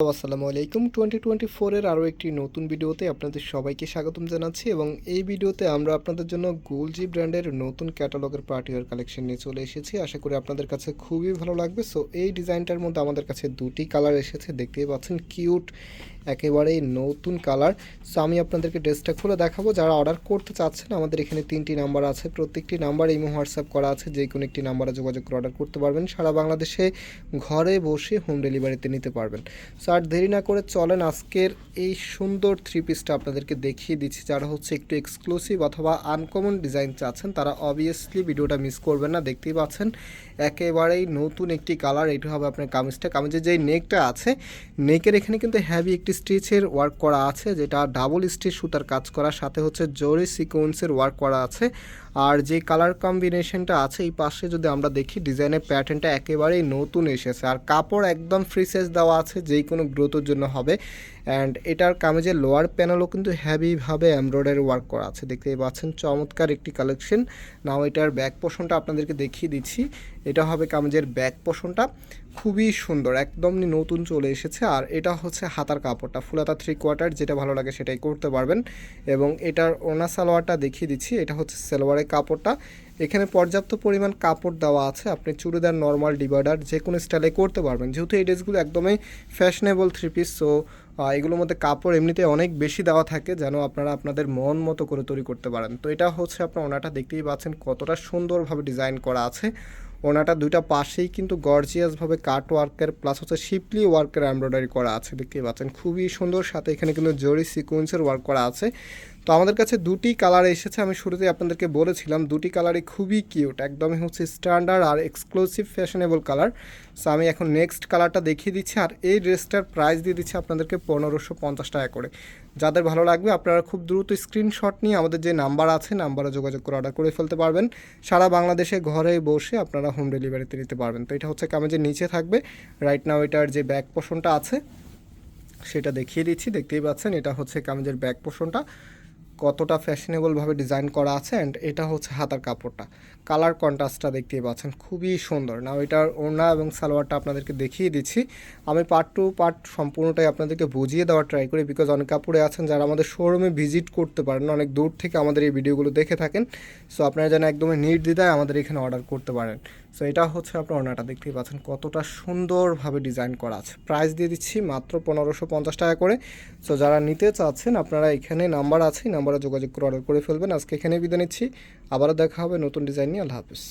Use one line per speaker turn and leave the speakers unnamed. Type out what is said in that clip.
আসসালামু আলাইকুম। Twenty twenty ফোরের আরও একটি নতুন ভিডিওতে আপনাদের সবাইকে স্বাগতম জানাচ্ছি এবং এই ভিডিওতে আমরা আপনাদের জন্য গোলজি ব্র্যান্ডের নতুন ক্যাটালগের পার্টিওয়ার কালেকশন নিয়ে চলে এসেছি। আশা করি আপনাদের কাছে খুবই ভালো লাগবে। সো এই ডিজাইনটার মধ্যে আমাদের কাছে দুটি কালার এসেছে। দেখতেই পাচ্ছেন, কিউট একেবারেই নতুন কালার। সো আমি আপনাদেরকে ড্রেসটা খুলে দেখাবো। যারা অর্ডার করতে চাচ্ছেন, আমাদের এখানে তিনটি নাম্বার আছে। প্রত্যেকটি নাম্বার ইমো হোয়াটসঅ্যাপ করা আছে। যে কোনো একটি নাম্বারে যোগাযোগ করে অর্ডার করতে পারবেন। সারা বাংলাদেশে ঘরে বসে হোম ডেলিভারিতে নিতে পারবেন। সো আর দেরি না করে চলেন আজকের এই সুন্দর থ্রি পিসটা আপনাদেরকে দেখিয়ে দিচ্ছি। যারা হচ্ছে একটু এক্সক্লুসিভ অথবা আনকমন ডিজাইন চাচ্ছেন, তারা অবভিয়াসলি ভিডিওটা মিস করবেন না। দেখতেই পাচ্ছেন, একেবারেই নতুন একটি কালার এটা হবে আপনার কামিজটা। কামিজের যেই নেকটা আছে নেকের এখানে কিন্তু হ্যাভি একটি স্টিচের ওয়ার্ক করা আছে, যেটা ডাবল স্টিচ সুতার কাজ করা সাথে হচ্ছে জরি সিকোয়েন্সের ওয়ার্ক করা আছে। আর যে কালার কম্বিনেশনটা আছে, এই পাশে যদি আমরা দেখি ডিজাইনের প্যাটার্নটা একেবারেই নতুন এসেছে। আর কাপড় একদম ফ্রি সাইজ দেওয়া আছে, যেই কোনো গ্রোথের জন্য হবে। অ্যান্ড এটার কামিজের লোয়ার প্যানেলও কিন্তু হ্যাভিভাবে এমব্রয়ডারি ওয়ার্ক করা আছে। দেখতেই পাচ্ছেন, চমৎকার একটি কালেকশন নাও এটার ব্যাক পোষণটা আপনাদেরকে দেখিয়ে দিচ্ছি। এটা হবে কামিজের ব্যাক পোষণটা খুবই সুন্দর একদমই নতুন চলে এসেছে। আর এটা হচ্ছে হাতার কাপড়টা, ফুলাতা থ্রি কোয়ার্টার যেটা ভালো লাগে সেটাই করতে পারবেন। এবং এটার ওনা সালোয়ারটা দেখিয়ে দিচ্ছি, এটা হচ্ছে সালোয়ারের কাপড়টা। এখানে পর্যাপ্ত পরিমাণ কাপড় দেওয়া আছে, আপনি চুড়িদার নর্মাল ডিভাইডার যে কোনো স্টাইলে করতে পারবেন। যেহেতু এই ড্রেসগুলো একদমই ফ্যাশনেবল থ্রি পিস সো এগুলোর মধ্যে কাপড় এমনিতে অনেক বেশি দেওয়া থাকে যেন আপনারা আপনাদের মন মতো করে তৈরি করতে পারেন। তো এটা হচ্ছে আপনার ওনাটা দেখতেই পাচ্ছেন কতটা সুন্দরভাবে ডিজাইন করা আছে। ওনাটা দুইটা পাশেই কিন্তু গর্জিয়াসভাবে কাট ওয়ার্কের প্লাস হচ্ছে শিপলি ওয়ার্কের এমব্রয়ডারি করা আছে, দেখতেই পাচ্ছেন। খুবই সুন্দর সাথে এখানে কিন্তু জরি সিকোয়েন্সের ওয়ার্ক করা আছে। তো আমাদের কাছে দুটি কালার এসেছে, আমি শুরুতে আপনাদেরকে বলেছিলাম, দুটি কালারই খুবই কিউট একদমই হচ্ছে স্ট্যান্ডার্ড আর এক্সক্লুসিভ ফ্যাশনেবল কালার সো আমি এখন নেক্সট কালারটা দেখিয়ে দিচ্ছি আর এই ড্রেসটার প্রাইস দিয়ে দিচ্ছি আপনাদেরকে পনেরোশো পঞ্চাশ টাকা করে। যাদের ভালো লাগবে, আপনারা খুব দ্রুত স্ক্রিনশট নিয়ে আমাদের যে নাম্বার আছে নাম্বারে যোগাযোগ করে অর্ডার করে ফেলতে পারবেন। সারা বাংলাদেশে ঘরে বসে আপনারা হোম ডেলিভারিতে নিতে পারবেন। তো এটা হচ্ছে কামেজের নিচে থাকবে। রাইট নাও এটার যে ব্যাক পোষণটা আছে, সেটা দেখিয়ে দিচ্ছি, দেখতেই পাচ্ছেন, এটা হচ্ছে কামেজের ব্যাক পোষণটা কতটা ফ্যাশনেবলভাবে ডিজাইন করা আছে অ্যান্ড এটা হচ্ছে হাতার কাপড়টা। কালার কন্ট্রাস্টটা দেখতেই পাচ্ছেন, খুবই সুন্দর। না এটার ওড়না এবং সালোয়ারটা আপনাদেরকে দেখিয়ে দিচ্ছি। আমি পার্ট টু পার্ট সম্পূর্ণটাই আপনাদেরকে বুঝিয়ে দেওয়ার ট্রাই করি বিকজ অনেক কাপড়ে আছেন যারা আমাদের শোরুমে ভিজিট করতে পারেন, অনেক দূর থেকে আমাদের এই ভিডিওগুলো দেখে থাকেন। সো আপনারা যেন একদমই নির্দ্বিধায় আমাদের এখানে অর্ডার করতে পারেন। সো এটা হচ্ছে আপনার ওনাটা দেখতেই পাচ্ছেন কতটা সুন্দরভাবে ডিজাইন করা আছে। প্রাইস দিয়ে দিচ্ছি মাত্র পনেরোশো পঞ্চাশ টাকা করে। সো যারা নিতে চাচ্ছেন, আপনারা এখানে নাম্বার আছে নাম্বারে যোগাযোগ করে অর্ডার করে ফেলবেন। আজকে এখানে বিদায় নিচ্ছি। আবারও দেখা হবে নতুন ডিজাইন নিয়ে। আল্লাহ হাফিজ।